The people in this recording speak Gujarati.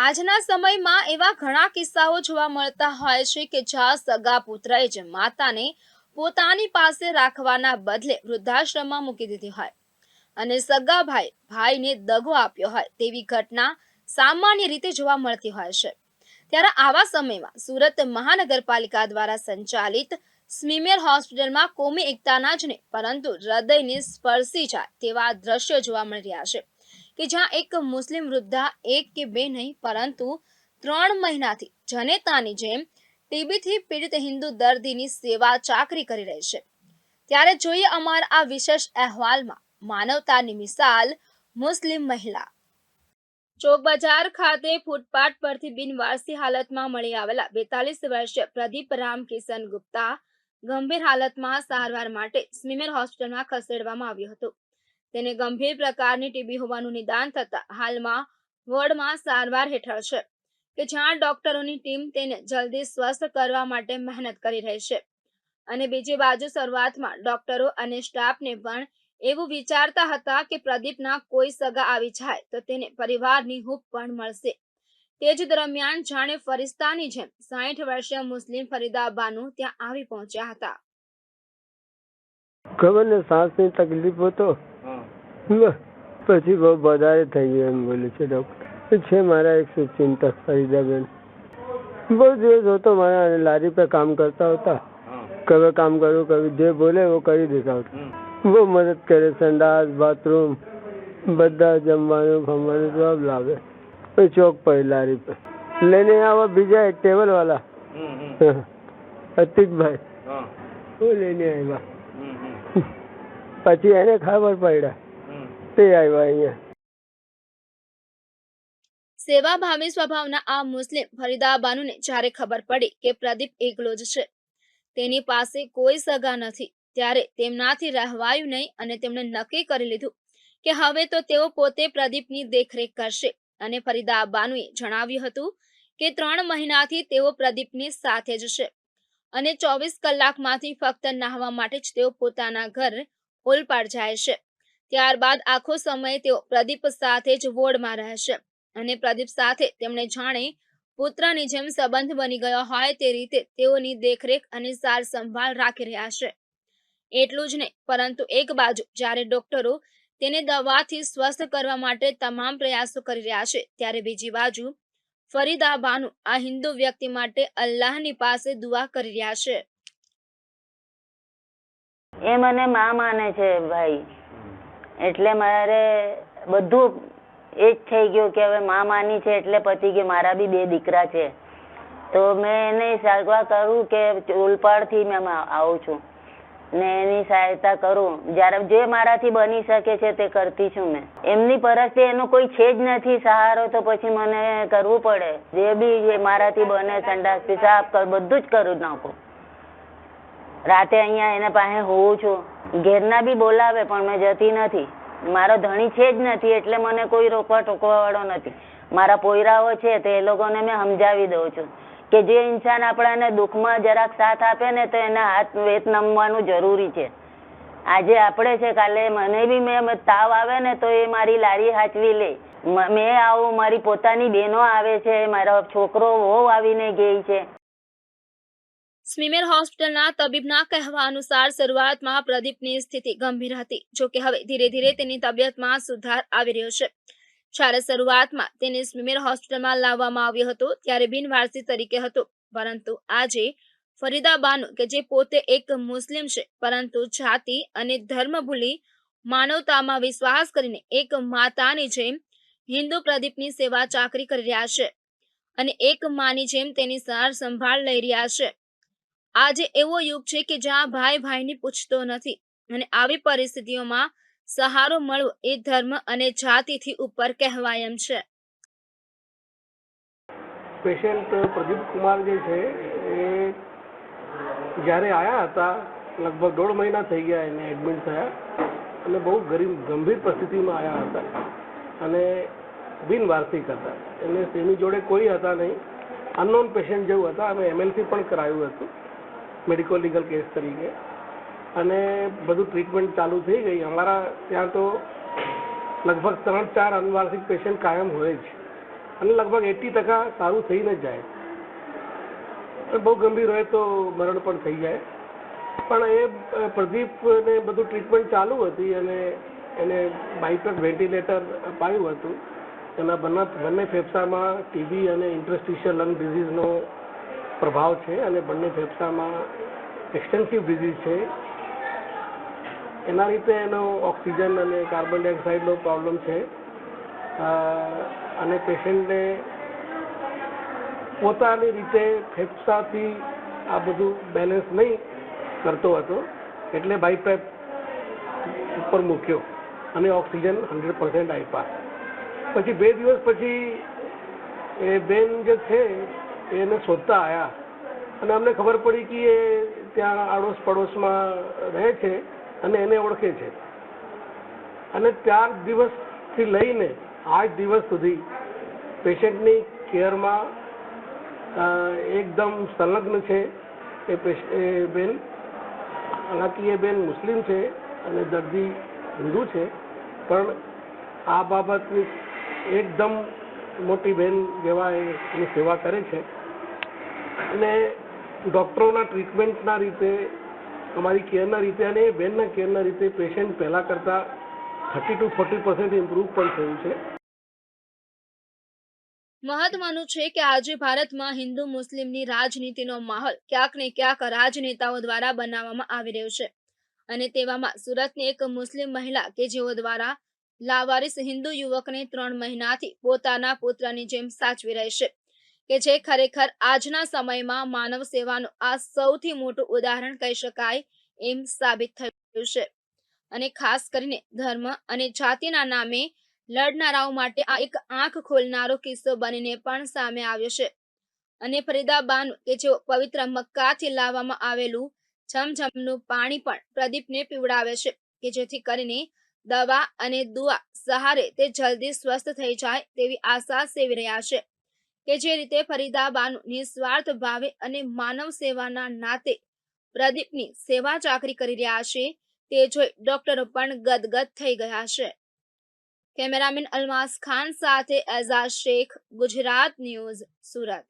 આજના સમયમાં એવા ઘણા કિસ્સાઓ જોવા મળતા હોય છે કે જ્યાં સગા પુત્રએ જ માતાને પોતાની પાસે રાખવાના બદલે વૃદ્ધાશ્રમમાં મૂકી દીધી હોય. અને સગા ભાઈ, ભાઈને દગો આપ્યો હોય તેવી ઘટના સામાન્ય રીતે જોવા મળતી હોય છે. ત્યારે આવા સમયમાં સુરત મહાનગરપાલિકા દ્વારા સંચાલિત સ્મીમેર હોસ્પિટલમાં કોમી એકતાના જ નહીં, પરંતુ હૃદયને સ્પર્શી જાય તેવા દ્રશ્યો જોવા મળી રહ્યા છે. કે જ્યાં એક મુસ્લિમ વૃદ્ધા એક કે બે નહીં, પરંતુ ત્રણ મહિનાથી જનેતાની જેમ ટીબીથી પીડિત હિન્દુ દર્દીની સેવા ચાકરી કરી રહી છે. ત્યારે જોઈએ અમારા આ વિશેષ અહેવાલમાં માનવતાની મિસાલ મુસ્લિમ મહિલા. ચોક બજાર ખાતે ફૂટપાથ પરથી બિનવારસી હાલતમાં મળી આવેલા બેતાલીસ વર્ષીય પ્રદીપ રામ કિશન ગુપ્તા ગંભીર હાલતમાં સારવાર માટે સ્મીમેર હોસ્પિટલમાં ખસેડવામાં આવ્યો હતો. તેને ગંભીર પ્રકારની ટીબી હોવાનું નિદાન થતા હાલમાં વોર્ડમાં સારવાર હેઠળ છે કે જ્યાં ડોક્ટરોની ટીમ તેને જલ્દી સ્વસ્થ કરવા માટે મહેનત કરી રહી છે. અને બીજી બાજુ શરૂઆતમાં ડોક્ટરો અને સ્ટાફને પણ એવું વિચારતા હતા કે પ્રદીપના કોઈ સગા આવી જાય તો તેને પરિવારની હૂંફ પણ મળશે. તે જ દરમિયાન જાણે ફરિસ્તાની જેમ સાઠ વર્ષીય મુસ્લિમ ફરીદા બાનુ ત્યાં આવી પહોંચ્યા હતા. ખબર ને શ્વાસની તકલીફ હતો. પછી બહુ વધારે થઈ ગયું એમ બોલે છે ડૉક્ટર છે મારા એક સુચિંતક ફરીદાબેન બહુ દિવસ હતો મારા લારી પર કામ કરતા હતા. કવે કામ કરું કવિ જે બોલે એવો કરી દેતા બહુ મદદ કરે સંડાસ બાથરૂમ બધા જમવાનું ફમવાનું જવાબ લાવે. પછી ચોક પડે લારી પર. લઈને આવા બીજા એક ટેબલ વાળા અતિકભાઈ. લઈને આવ્યા. પછી એને ખબર પડ્યા. તે આવ્યા સ્વભાવના આ મુસ્લિમ ફરીદા બાનુને જ્યારે ખબર પડી કે પ્રદીપ એકલો જ છે, તેની પાસે કોઈ સગા નથી, ત્યારે તેમનાથી રહેવાયું નહીં અને તેમણે નક્કી કરી લીધું કે હવે તો તેઓ પોતે પ્રદીપની દેખરેખ કરશે અને ફરીદા બાનુએ જણાવ્યું હતું કે ત્રણ મહિનાથી તેઓ પ્રદીપની સાથે જ છે અને ચોવીસ કલાકમાંથી ફક્ત નાહવા માટે જ તેઓ પોતાના ઘર ઓલપાડ જાય છે. ત્યારબાદ આખો સમય તેઓ પ્રદીપ સાથે જ વોર્ડમાં રહેશે અને પ્રદીપ સાથે તેમણે જાણે પુત્રની જેમ સંબંધ બની ગયો હોય તે રીતે તેઓની દેખરેખ અને સાર સંભાળ રાખી રહ્યા છે. એટલું જ નહીં, પરંતુ એક બાજુ જ્યારે ડોક્ટરો તેને દવાથી સ્વસ્થ કરવા માટે તમામ પ્રયાસો કરી રહ્યા છે, ત્યારે બીજી બાજુ ફરીદા બાનુ આ હિન્દુ વ્યક્તિ માટે અલ્લાહની પાસે દુઆ કરી રહ્યા છે. એ મને મા માને છે ભાઈ. એટલે મારે બધું એ જ થઈ ગયું કે હવે મા માની છે એટલે પતિ કે મારા બી બે દીકરા છે. તો મેં એને સગવા કરું કે ઉલપાડથી મેં આવું છું. ને એની સહાયતા કરું. જ્યારે જે મારાથી બની શકે છે તે કરતી છું મેં. એમની પરિસ્થિતિ એનો કોઈ છે જ નથી. સહારો તો પછી મને કરવું પડે. જે બી મારાથી બને સંડાસ કર, બધું જ કરું નાખું. રાતે અહીંયા એના પાસે હોઉં છું. ઘેરના બી બોલાવે, પણ મેં જતી નથી. મારો ધણી છે જ નથી, એટલે મને કોઈ રોકવા ટોકવા વાળો નથી. મારા પોયરાઓ છે, તો એ લોકોને મેં સમજાવી દઉં છું કે જે ઇન્સાન આપણાને દુઃખમાં જરાક સાથ આપે ને, તો એના હાથ વેત નમવાનું જરૂરી છે. આજે આપણે છે, કાલે મને બી મેં તાવ આવે ને, તો એ મારી લારી હાચવી લે. મેં આવું, મારી પોતાની બહેનો આવે છે, મારો છોકરો વહુ આવીને ગઈ છે. સ્મીમેર હોસ્પિટલના તબીબના કહેવા અનુસાર શરૂઆતમાં પ્રદીપની સ્થિતિ ગંભીર હતી, જો કે હવે ધીરે ધીરે તેની તબિયતમાં સુધાર આવી રહ્યો છે. જ્યારે શરૂઆતમાં તેને સ્મીમેર હોસ્પિટલમાં લાવવામાં આવ્યો હતો, ત્યારે બિનવારસી તરીકે હતો. પરંતુ આજે ફરીદાબાનુ, કે જે પોતે એક મુસ્લિમ છે, પરંતુ જાતિ અને ધર્મ ભૂલી માનવતામાં વિશ્વાસ કરીને એક માતાની જેમ હિન્દુ પ્રદીપની સેવા ચાકરી કરી રહ્યા છે અને એક માની જેમ તેની સાર સંભાળ લઈ રહ્યા છે. આજે એવો યુગ છે કે જ્યાં ભાઈ ભાઈને પૂછતો નથી અને આવી પરિસ્થિતિઓમાં સહારો મળવો એ ધર્મ અને જાતિથી ઉપર કહેવાય એમ છે. પેશન્ટ પ્રદીપ કુમાર જે છે, એ જ્યારે આવ્યા હતા, લગભગ દોઢ મહિના થઈ ગયા એને એડમિટ થયા અને બહુ ગરીબ, ગંભીર પરિસ્થિતિમાં આવ્યા હતા અને બિનવાર્ષિક હતા. એને તેની જોડે કોઈ હતા નહીં. અનનોન પેશન્ટ જેવું હતા. અમે એમએલસી પણ કરાયું હતું. મેડિકો લીગલ કેસ તરીકે. અને બધું ટ્રીટમેન્ટ ચાલુ થઈ ગઈ. અમારા ત્યાં તો લગભગ ત્રણ ચાર અનુવાર્ષિક પેશન્ટ કાયમ હોય જ. અને લગભગ એટી ટકા સારું થઈને જાય. બહુ ગંભીર હોય તો મરણ પણ થઈ જાય. પણ એ પ્રદીપને બધું ટ્રીટમેન્ટ ચાલુ હતી અને એને બાયપેક વેન્ટિલેટર અપાયું હતું. એના બંને બંને ફેફસામાં ટીબી અને ઇન્ટરસ્ટિશિયલ લંગ ડિઝીઝનો પ્રભાવ છે અને બંને ફેફસામાં એક્સટેન્સિવ ડિઝીઝ છે. એના રીતે એનો ઓક્સિજન અને કાર્બન ડાયોક્સાઇડનો પ્રોબ્લેમ છે. અને પેશન્ટને પોતાની રીતે ફેફસાથી આ બધું બેલેન્સ નહીં કરતો હતો, એટલે બાયપેપ ઉપર મૂક્યો અને ઓક્સિજન હંડ્રેડ પર્સન્ટ આપ્યા. પછી બે દિવસ પછી એ બેન જે છે એને શોધતા આવ્યા અને અમને ખબર પડી કે એ ત્યાં આડોશ પડોશમાં રહે છે અને એને ઓળખે છે. અને ચાર દિવસથી લઈને આઠ દિવસ સુધી પેશન્ટની કેરમાં એકદમ સંલગ્ન છે. એ બેન, હાલાકી એ બેન મુસ્લિમ છે અને દર્દી હિન્દુ છે. પણ આ બાબતની એકદમ મોટી બેન જેવા એની સેવા કરે છે. અને ડૉક્ટરોના ટ્રીટમેન્ટના રીતે, અમારી કેરના રીતે અને બેનના કેરના રીતે પેશન્ટ પહેલાં કરતાં thirty to forty percent improve પણ થયું છે. મહત્વનું છે કે આજે ભારતમાં હિન્દુ મુસ્લિમની રાજનીતિનો માહોલ ક્યાંક ને ક્યાંક રાજનેતાઓ દ્વારા બનાવવામાં આવી રહ્યો છે. અને તેવામાં સુરતની એક મુસ્લિમ મહિલા કે જેઓ દ્વારા લાવારિસ હિન્દુ યુવકને ત્રણ મહિનાથી પોતાના પુત્રની જેમ સાચવી રહી છે. કે જે ખરેખર આજના સમયમાં માનવ સેવાનું આ સૌથી મોટું ઉદાહરણ કહી શકાય એમ સાબિત થયું છે. અને ખાસ કરીને ધર્મ અને જાતિના નામે લડનારાઓ માટે આ એક આંખ ખોલનારો કિસ્સો બનીને પણ સામે આવ્યો છે. અને ફરીદાબાન કે જેઓ પવિત્ર મક્કાથી લાવવામાં આવેલું ઝમઝમનું પાણી પણ પ્રદીપને પીવડાવે છે કે જેથી કરીને દવા અને દુઆ સહારે તે જલ્દી સ્વસ્થ થઈ જાય તેવી આશા સેવી રહ્યા છે. કે જે રીતે ફરીદાબાનું નિસ્વાર્થ ભાવે અને માનવ સેવાના નાતે પ્રદીપની સેવા ચાકરી કરી રહ્યા છે, તે જોઈ ડોક્ટરો પણ ગદગદ થઈ ગયા છે. કેમેરામેન અલમાસ ખાન સાથે એઝાઝ શેખ, ગુજરાત ન્યૂઝ સુરત.